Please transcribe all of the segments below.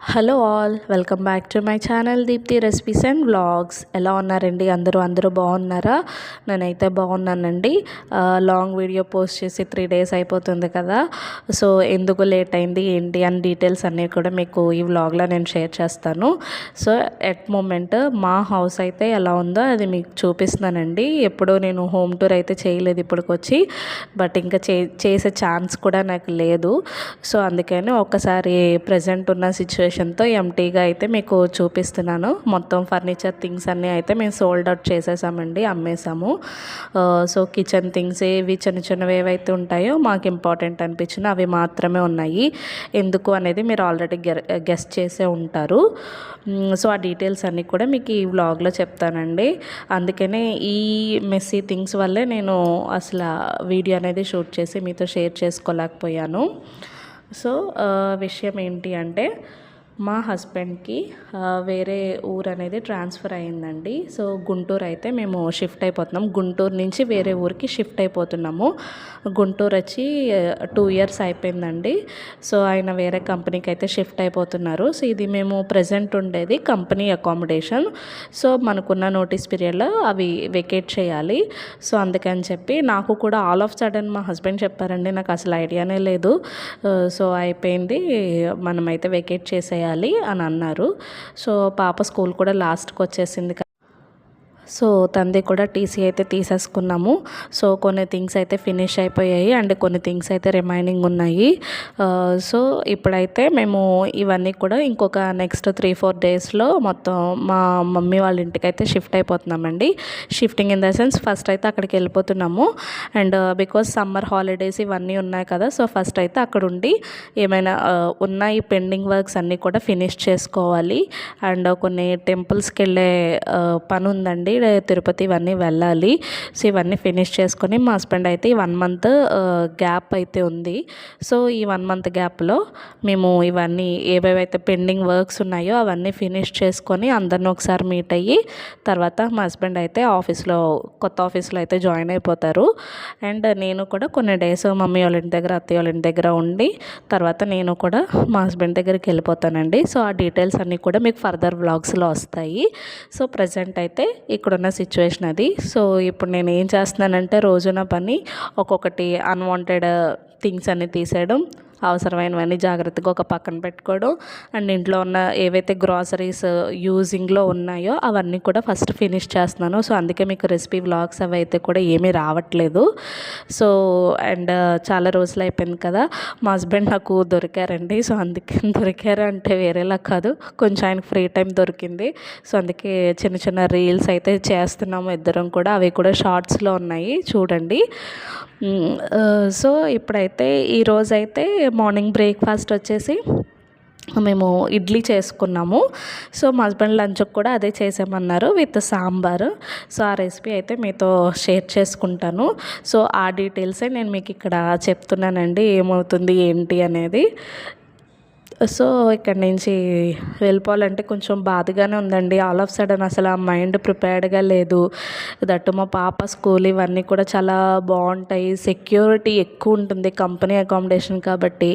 Hello all welcome back to my channel Deepti recipes and vlogs. ఎలా ఉన్నారండి? అందరూ అందరూ బాగున్నారా? నేనైతే బాగున్నానండి. లాంగ్ వీడియో పోస్ట్ చేసి త్రీ డేస్ అయిపోతుంది కదా. సో ఎందుకు లేట్ అయింది ఏంటి అని డీటెయిల్స్ అన్నీ కూడా మీకు ఈ వ్లాగ్లో నేను షేర్ చేస్తాను. సో ఎట్ మూమెంట్ మా హౌస్ అయితే ఎలా ఉందో అది మీకు చూపిస్తున్నానండి. ఎప్పుడూ నేను హోమ్ టూర్ అయితే చేయలేదు ఇప్పటికొచ్చి బట్ ఇంకా చే చేసే ఛాన్స్ కూడా నాకు లేదు. సో అందుకని ఒక్కసారి ప్రజెంట్ ఉన్న సిచ్యువేషన్తో ఎంటీగా అయితే మీకు చూపిస్తున్నాను. మొత్తం ఫర్నిచర్ థింగ్స్ అన్నీ అయితే మేము సోల్డ్ అవుట్ చేసేసామండి అమ్మేసాము. సో కిచెన్ థింగ్స్ ఏవి చిన్న చిన్నవి ఏవైతే ఉంటాయో మాకు ఇంపార్టెంట్ అనిపించిన అవి మాత్రమే ఉన్నాయి. ఎందుకు అనేది మీరు ఆల్రెడీ గెస్ట్ చేసే ఉంటారు. సో ఆ డీటెయిల్స్ అన్నీ కూడా మీకు ఈ వ్లాగ్లో చెప్తానండి. అందుకనే ఈ మెస్సీ థింగ్స్ వల్లే నేను అసలు వీడియో అనేది షూట్ చేసి మీతో షేర్ చేసుకోలేకపోయాను. సో విషయం ఏంటి అంటే మా హస్బెండ్కి వేరే ఊరు అనేది ట్రాన్స్ఫర్ అయిందండి సో గుంటూరు అయితే మేము షిఫ్ట్ అయిపోతున్నాం. గుంటూరు నుంచి వేరే ఊరికి షిఫ్ట్ అయిపోతున్నాము. గుంటూరు వచ్చి టూ ఇయర్స్ అయిపోయిందండి. సో ఆయన వేరే కంపెనీకి అయితే షిఫ్ట్ అయిపోతున్నారు. సో ఇది మేము ప్రజెంట్ ఉండేది కంపెనీ అకామిడేషన్. సో మనకున్న నోటీస్ పీరియడ్లో అవి వెకేట్ చేయాలి. సో అందుకని చెప్పి నాకు కూడా ఆల్ ఆఫ్ సడన్ మా హస్బెండ్ చెప్పారండి నాకు అసలు ఐడియానే లేదు. సో అయిపోయింది. మనమైతే వెకేట్ చేసేయాలి. అని అన్నారు. సో పాప స్కూల్ కూడా లాస్ట్కి వచ్చేసింది సో తంది కూడా టీసీ అయితే తీసేసుకున్నాము. సో కొన్ని థింగ్స్ అయితే ఫినిష్ అయిపోయాయి అండ్ కొన్ని థింగ్స్ అయితే రిమైనింగ్ ఉన్నాయి. సో ఇప్పుడైతే మేము ఇవన్నీ కూడా ఇంకొక నెక్స్ట్ త్రీ ఫోర్ డేస్లో మొత్తం మా మమ్మీ వాళ్ళ ఇంటికి అయితే shift అయిపోతున్నామండి. Shifting in the sense first అయితే అక్కడికి వెళ్ళిపోతున్నాము. అండ్ బికాస్ సమ్మర్ హాలిడేస్ ఇవన్నీ ఉన్నాయి కదా సో ఫస్ట్ అయితే అక్కడ ఉండి ఏమైనా ఉన్న ఈ పెండింగ్ వర్క్స్ అన్నీ కూడా ఫినిష్ చేసుకోవాలి. అండ్ కొన్ని టెంపుల్స్కి వెళ్ళే పని ఉందండి. తిరుపతి ఇవన్నీ వెళ్ళాలి. సో ఇవన్నీ ఫినిష్ చేసుకొని మా హస్బెండ్ అయితే ఈ వన్ మంత్ గ్యాప్ అయితే ఉంది. సో ఈ వన్ మంత్ గ్యాప్లో మేము ఇవన్నీ ఏవేవైతే పెండింగ్ వర్క్స్ ఉన్నాయో అవన్నీ ఫినిష్ చేసుకొని అందరిని ఒకసారి మీట్ అయ్యి తర్వాత మా హస్బెండ్ అయితే ఆఫీస్లో కొత్త ఆఫీస్లో అయితే జాయిన్ అయిపోతారు. అండ్ నేను కూడా కొన్ని డేస్ మమ్మీ వాళ్ళ ఇంటి దగ్గర అత్తయ్య వాళ్ళ ఇంటి దగ్గర ఉండి తర్వాత నేను కూడా మా హస్బెండ్ దగ్గరికి వెళ్ళిపోతానండి. సో ఆ డీటెయిల్స్ అన్నీ కూడా మీకు ఫర్దర్ వ్లాగ్స్లో వస్తాయి. సో ప్రజెంట్ అయితే ఇప్పుడున్న సిచ్యువేషన్ అది. సో ఇప్పుడు నేను ఏం చేస్తున్నానంటే రోజున పని ఒక్కొక్కటి అన్వాంటెడ్ థింగ్స్ అన్ని తీసేయడం అవసరమైనవన్నీ జాగ్రత్తగా ఒక పక్కన పెట్టుకోవడం. అండ్ ఇంట్లో ఉన్న ఏవైతే గ్రాసరీస్ యూజింగ్లో ఉన్నాయో అవన్నీ కూడా ఫస్ట్ ఫినిష్ చేస్తున్నాను. సో అందుకే మీకు రెసిపీ వ్లాగ్స్ అవి అయితే కూడా ఏమీ రావట్లేదు. సో అండ్ చాలా రోజులు అయిపోయింది కదా మా హస్బెండ్ నాకు దొరికారండి. సో అందుకే దొరికారు అంటే వేరేలా కాదు. కొంచెం ఆయనకు ఫ్రీ టైం దొరికింది. సో అందుకే చిన్న చిన్న రీల్స్ అయితే చేస్తున్నాము ఇద్దరం కూడా. అవి కూడా షార్ట్స్లో ఉన్నాయి. చూడండి. సో ఇప్పుడైతే ఈరోజైతే మార్నింగ్ బ్రేక్ఫాస్ట్ వచ్చేసి మేము ఇడ్లీ చేసుకున్నాము. సో మా హస్బెండ్ లంచ్కి కూడా అదే చేసామన్నారు విత్ సాంబార్. సో ఆ రెసిపీ అయితే మీతో షేర్ చేసుకుంటాను. సో ఆ డీటెయిల్సే నేను మీకు ఇక్కడ చెప్తున్నానండి ఏమవుతుంది ఏంటి అనేది. సో ఇక్కడ నుంచి వెళ్ళిపోవాలంటే కొంచెం బాధగానే ఉందండి. ఆల్ ఆఫ్ సడన్ అసలు ఆ మైండ్ ప్రిపేర్డ్గా లేదు. దట్టు మా పాప స్కూల్ ఇవన్నీ కూడా చాలా బాగుంటాయి. సెక్యూరిటీ ఎక్కువ ఉంటుంది కంపెనీ అకామిడేషన్ కాబట్టి.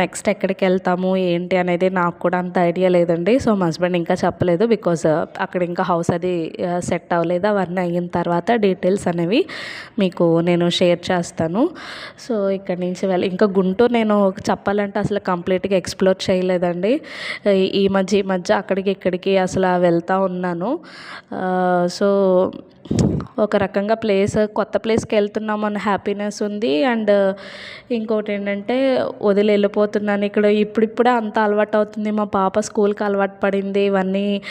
నెక్స్ట్ ఎక్కడికి వెళ్తాము ఏంటి అనేది నాకు కూడా అంత ఐడియా లేదండి. సో మా హస్బెండ్ ఇంకా చెప్పలేదు బికాజ్ uh, అక్కడ ఇంకా హౌస్ అది uh, సెట్ అవ్వలేదు. అవన్నీ అయిన తర్వాత డీటెయిల్స్ అనేవి మీకు నేను షేర్ చేస్తాను. సో ఇక్కడ నుంచి వెళ్ళి ఇంకా గుంటూరు నేను చెప్పాలంటే అసలు కంప్లీట్గా ఎక్స్ప్లోర్ చేయలేదండి. ఈ- మధ్య ఈ మధ్య అక్కడికి ఇక్కడికి అసలు వెళ్తూ ఉన్నాను. సో ఒక రకంగా ప్లేస్ కొత్త ప్లేస్కి వెళ్తున్నాం అన్న హ్యాపీనెస్ ఉంది. అండ్ ఇంకోటి ఏంటంటే వదిలి వెళ్ళిపోతున్నాను. ఇక్కడ ఇప్పుడిప్పుడే అంత అలవాటు అవుతుంది. మా పాప స్కూల్కి అలవాటు పడింది. ఇవన్నీ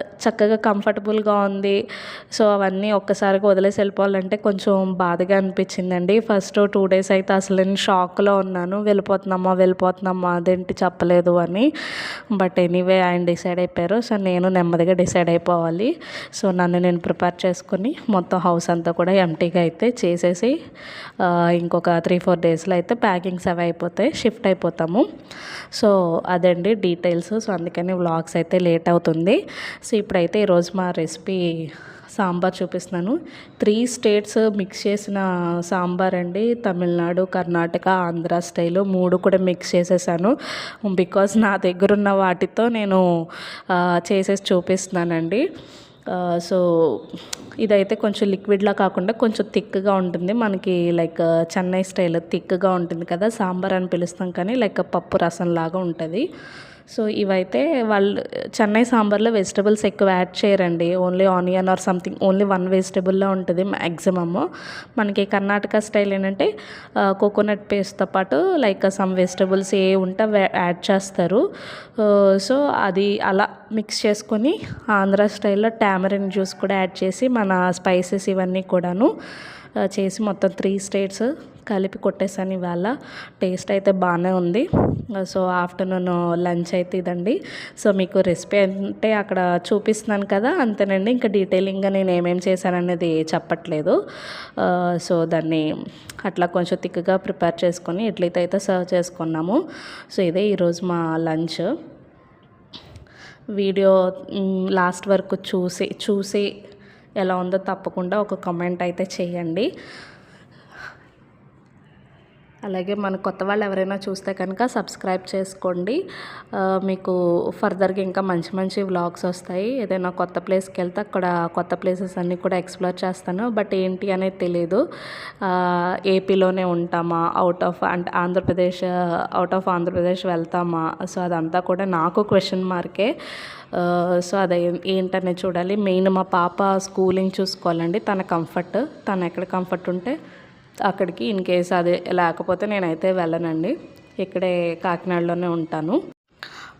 చక్కగా కంఫర్టబుల్గా ఉంది. సో అవన్నీ ఒక్కసారిగా వదిలేసి వెళ్ళిపోవాలంటే కొంచెం బాధగా అనిపించిందండి. ఫస్ట్ టూ డేస్ అయితే అసలు నేను షాక్లో ఉన్నాను. వెళ్ళిపోతున్నామా వెళ్ళిపోతున్నామా అదేంటి చెప్పలేదు అని. బట్ ఎనీవే ఆయన డిసైడ్ అయిపోయారు. సో నేను నెమ్మదిగా డిసైడ్ అయిపోవాలి. సో నన్ను నేను ప్రిపేర్ చేసుకుని మొత్తం హౌస్ అంతా కూడా ఎంటీగా అయితే చేసేసి ఇంకొక త్రీ ఫోర్ డేస్లో అయితే ప్యాకింగ్స్ అవి అయిపోతాయి. షిఫ్ట్ అయిపోతాము. సో అదండి డీటెయిల్స్ సో అందుకని వ్లాగ్స్ అయితే లేట్ అవుతుంది. సో ఇప్పుడైతే ఈరోజు మా రెసిపీ సాంబార్ చూపిస్తున్నాను. త్రీ స్టేట్స్ మిక్స్ చేసిన సాంబార్ అండి. తమిళనాడు కర్ణాటక ఆంధ్ర స్టైలు మూడు కూడా మిక్స్ చేసేసాను. బికాజ్ నా దగ్గర ఉన్న వాటితో నేను చేసేసి చూపిస్తున్నానండి. సో ఇదైతే కొంచెం లిక్విడ్లా కాకుండా కొంచెం థిక్గా ఉంటుంది. మనకి లైక్ చెన్నై స్టైల్ థిక్గా ఉంటుంది కదా సాంబార్ అని పిలుస్తాం కానీ లైక్ పప్పు రసం లాగా ఉంటుంది. సో ఇవైతే వాళ్ళు చెన్నై సాంబార్లో వెజిటబుల్స్ ఎక్కువ యాడ్ చేయరండి. Only onion or something only one వెజిటబుల్లో ఉంటుంది మ్యాక్సిమమ్ మనకి కర్ణాటక స్టైల్ ఏంటంటే కోకోనట్ పేస్ట్తో పాటు లైక్ సమ్ వెజిటబుల్స్ ఏ ఉంటే యాడ్ చేస్తారు. సో అది అలా మిక్స్ చేసుకొని ఆంధ్ర స్టైల్లో టామరిన్ జ్యూస్ కూడా యాడ్ చేసి మన స్పైసెస్ ఇవన్నీ కూడాను చేసి మొత్తం త్రీ స్టేట్స్ కలిపి కొట్టేసాను ఇవాళ. టేస్ట్ అయితే బాగానే ఉంది. సో ఆఫ్టర్నూన్ లంచ్ అయితే ఇదండి. సో మీకు రెసిపీ అంటే అక్కడ చూపిస్తున్నాను కదా అంతేనండి. ఇంకా డీటెయిలింగ్గా నేను ఏమేమి చేశాననేది చెప్పట్లేదు. సో దాన్ని అట్లా కొంచెం థిక్గా ప్రిపేర్ చేసుకొని ఇడ్లీతో అయితే సర్వ్ చేసుకున్నాము. సో ఇదే ఈరోజు మా లంచ్. వీడియో లాస్ట్ వరకు చూసి చూసి ఎలా ఉందో తప్పకుండా ఒక కమెంట్ అయితే చేయండి. అలాగే మన కొత్త వాళ్ళు ఎవరైనా చూస్తే కనుక సబ్స్క్రైబ్ చేసుకోండి. మీకు ఫర్దర్గా ఇంకా మంచి మంచి వ్లాగ్స్ వస్తాయి. ఏదైనా కొత్త ప్లేస్కి వెళ్తే అక్కడ కొత్త ప్లేసెస్ అన్నీ కూడా ఎక్స్ప్లోర్ చేస్తాను. బట్ ఏంటి అనేది తెలియదు ఏపీలోనే ఉంటామా? అవుట్ ఆఫ్ అంటే ఆంధ్రప్రదేశ్ అవుట్ ఆఫ్ ఆంధ్రప్రదేశ్ వెళ్తామా? సో అదంతా కూడా నాకు క్వశ్చన్ మార్కే సో అది ఏంటనే చూడాలి. మెయిన్ మా పాప స్కూలింగ్ చూసుకోవాలండి. తన కంఫర్ట్ తను ఎక్కడ కంఫర్ట్ ఉంటే అక్కడికి ఇన్ కేస్ అది లేకపోతే నేనైతే వెళ్ళనండి. ఇక్కడే కాకినాడలోనే ఉంటాను.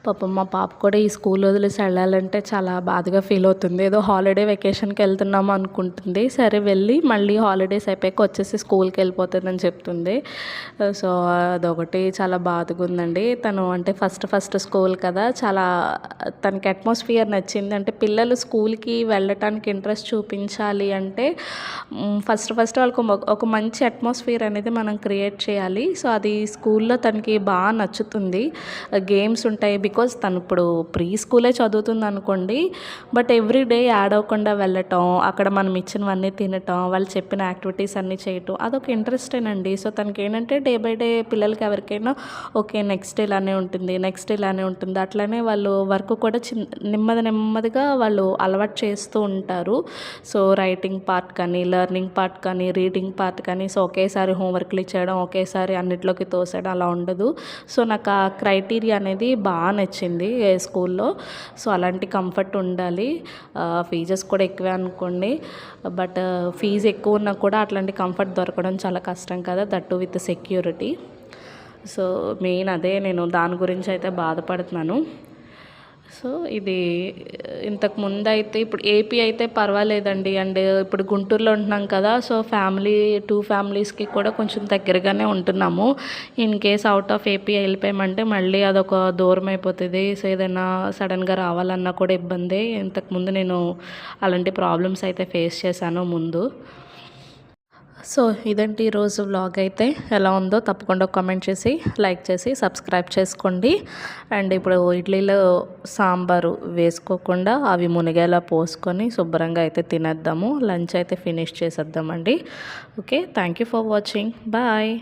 పాపం మా పాప కూడా ఈ స్కూల్ వదిలేసి వెళ్ళాలంటే చాలా బాధగా ఫీల్ అవుతుంది. ఏదో హాలిడే వెకేషన్కి వెళ్తున్నాము అనుకుంటుంది. సరే వెళ్ళి మళ్ళీ హాలిడేస్ అయిపోయాక వచ్చేసి స్కూల్కి వెళ్ళిపోతుందని చెప్తుంది. సో అదొకటి చాలా బాధగా ఉందండి. తను అంటే ఫస్ట్ ఫస్ట్ స్కూల్ కదా. చాలా తనకి అట్మాస్ఫియర్ నచ్చింది. అంటే పిల్లలు స్కూల్కి వెళ్ళటానికి ఇంట్రెస్ట్ చూపించాలి అంటే ఫస్ట్ ఫస్ట్ వాళ్ళకి ఒక- మంచి అట్మాస్ఫియర్ అనేది మనం క్రియేట్ చేయాలి. సో అది స్కూల్లో తనకి బాగా నచ్చుతుంది. గేమ్స్ ఉంటాయి బికాజ్ తను ఇప్పుడు ప్రీ స్కూలే చదువుతుంది అనుకోండి బట్ ఎవ్రీ డే యాడ్ అవ్వకుండా వెళ్ళటం అక్కడ మనం ఇచ్చినవన్నీ తినటం వాళ్ళు చెప్పిన యాక్టివిటీస్ అన్నీ చేయటం అదొక ఇంట్రెస్టేనండి. సో తనకి ఏంటంటే డే బై డే పిల్లలకి ఎవరికైనా ఓకే నెక్స్ట్ ఇలానే ఉంటుంది నెక్స్ట్ ఇలానే ఉంటుంది అట్లానే వాళ్ళు వర్క్ కూడా చిన్న నెమ్మది నెమ్మదిగా వాళ్ళు అలవాటు చేస్తూ ఉంటారు. సో రైటింగ్ పార్ట్ కానీ లెర్నింగ్ పార్ట్ కానీ రీడింగ్ పార్ట్ కానీ సో ఒకేసారి హోంవర్క్లు ఇచ్చేయడం ఒకేసారి అన్నిట్లోకి తోసేయడం అలా ఉండదు. సో నాకు ఆ క్రైటీరియా అనేది బాగా నచ్చింది ఏ స్కూల్లో. సో అలాంటి కంఫర్ట్ ఉండాలి. ఫీజెస్ కూడా ఎక్కువే అనుకోండి. బట్ ఫీజు ఎక్కువ ఉన్నా కూడా అట్లాంటి కంఫర్ట్ దొరకడం చాలా కష్టం కదా that with security. So main అదే నేను దాని గురించి అయితే బాధపడుతున్నాను. సో ఇది ఇంతకు ముందు అయితే ఇప్పుడు ఏపీ అయితే పర్వాలేదండి. అండ్ ఇప్పుడు గుంటూరులో ఉంటున్నాం కదా సో ఫ్యామిలీ టూ ఫ్యామిలీస్కి కూడా కొంచెం దగ్గరగానే ఉంటున్నాము. In case out of AP వెళ్ళిపోయామంటే మళ్ళీ అదొక దూరం అయిపోతుంది. సో ఏదైనా సడన్గా రావాలన్నా కూడా ఇబ్బంది. ఇంతకుముందు నేను అలాంటి ప్రాబ్లమ్స్ అయితే ఫేస్ చేశాను ముందు. సో ఇదండి ఈరోజు వ్లాగ్ అయితే. ఎలా ఉందో తప్పకుండా కామెంట్ చేసి లైక్ చేసి సబ్స్క్రైబ్ చేసుకోండి. అండ్ ఇప్పుడు ఇడ్లీలో సాంబారు వేసుకోకుండా అవి మునిగేలా పోసుకొని శుభ్రంగా అయితే తినేద్దాము. లంచ్ అయితే finish చేసేద్దామండి. Okay thank you for watching bye